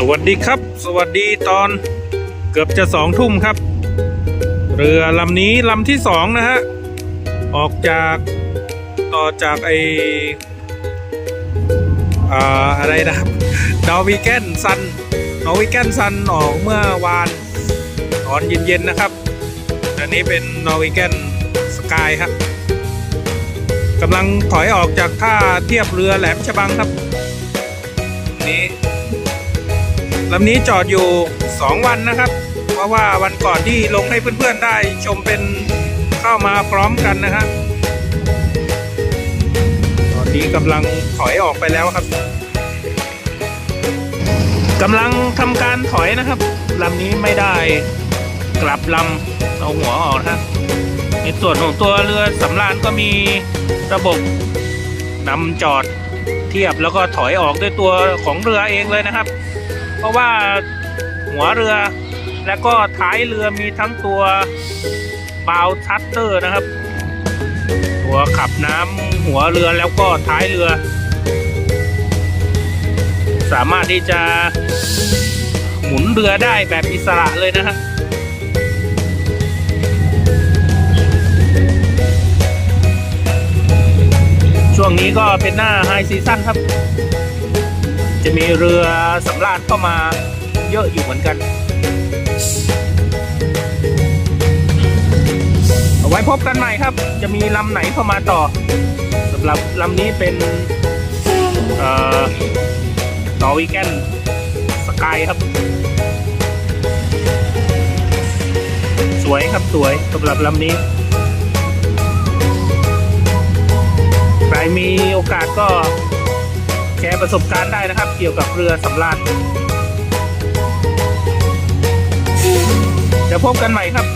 สวัสดีครับ สวัสดีตอนเกือบจะสองทุ่มครับ เรือลำนี้ลำที่สองนะฮะ ออกจากต่อจากไออ่าอะไรนะครับดอวิแกนซันดอวิแกนซันออกเมื่อวานตอนเย็นๆนะครับ อันนี้เป็นนอวิแกนสกายครับกำลังถอยออกจากท่าเทียบเรือแหลมฉบังครับ ลำนี้จอดอยู่ 2 วันนะครับ เพราะว่าวันก่อนที่ลงให้เพื่อนๆได้ชมเป็นเข้ามาพร้อมกันนะฮะตอนนี้กำลังถอยออกไปแล้วครับกำลังทำการถอยนะครับลำนี้ไม่ได้กลับลำเอาหัวออกนะฮะในส่วนของตัวเรือสำราญก็มีระบบนำจอดเทียบแล้วก็ถอยออกด้วยตัวของเรือเองเลยนะครับ ราะว่าหัวเรือ และก็ท้ายเรือมีทั้งตัวบาวชัตเตอร์นะครับ ตัวขับน้ำหัวเรือแล้วก็ท้ายเรือ สามารถที่จะหมุนเรือได้แบบอิสระเลยนะฮะช่วงนี้ก็เป็นหน้าไฮซีซั่นครับ จะมีเรือสำราญเข้ามาเยอะอยู่เหมือนกัน เอาไว้พบกันใหม่ครับ จะมีลำไหนเข้ามาต่อสำหรับลำนี้เป็นเอ่อนอวิแกนสกายครับ สวยครับสวยสำหรับลำนี้ใครมีโอกาสก็ ประสบการณ์ได้นะครับ เกี่ยวกับเรือสำราญเดี๋ยวพบกันใหม่ครับ